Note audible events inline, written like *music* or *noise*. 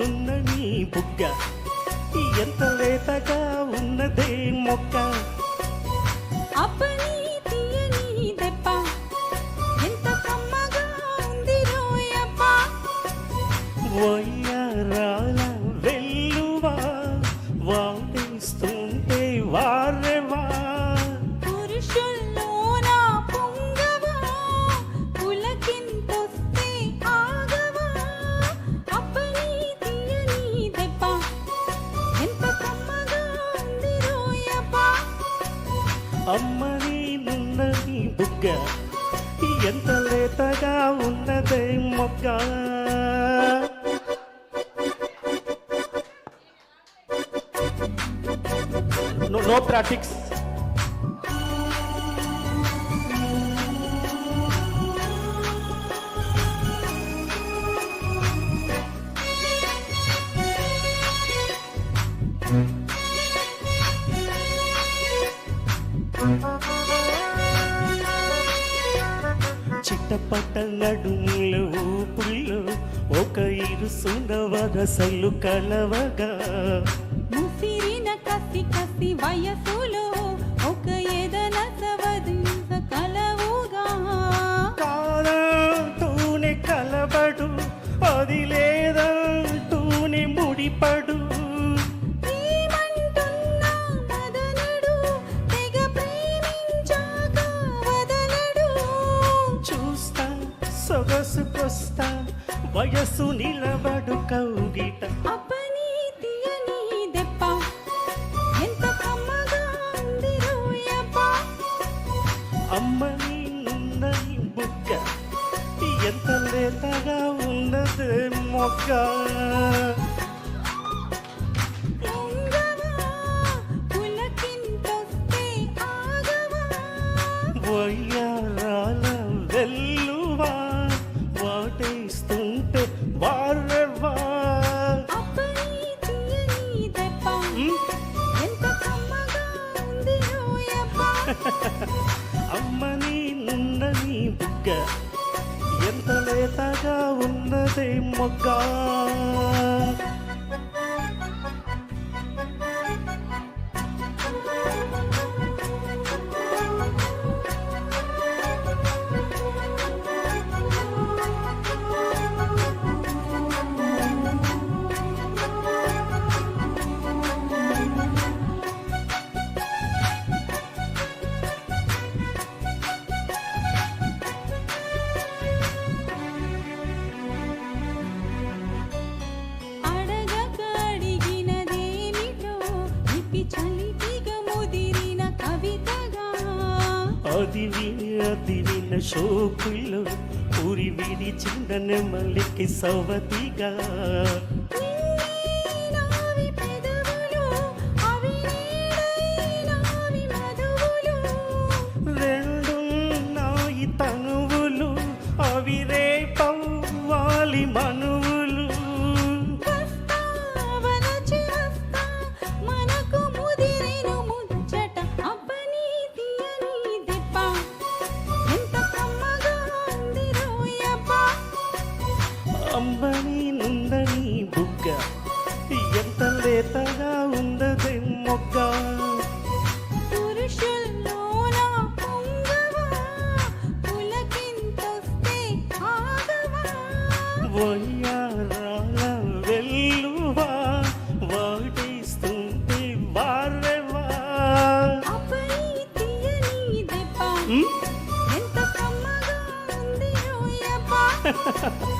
పైనున్న నీ బుగ్గ. ఎంత లేతగా ఉన్నదే మొక్క. వయ్యారాల వెల్లువా వాడేస్తుంటే వార అమ్మని నున్నది బుగ్గ. ఎంత లేతగా ఉన్నదే మొగ్గ. No no practice. చిట్టపట్ట నడుములు ఊపుల్లో ఒక ఇరుసున వరసలు కలవగా. ముసిరిన కసి కసి వయసులో ఒక ఎదన వయసు నిలబడు కౌగిట. అప్పని తీయని దెప్ప ఎంత లేతగా ఉన్నదే మొగ్గ అమ్మని నున్నని బుగ్గ ఎంత లేతగా ఉన్నదే మొగ్గ అది విని అది విన్న షోకుల్లో ఊరి విడిచిన నెమ్మలికి సవతిగా. ఎంత లేతగా ఉన్నదే మొగ్గ వయ్యారాల వెల్లువా? వాటేస్తుంటే వారెవా? ఎంత కమ్మగా ఉంది *laughs*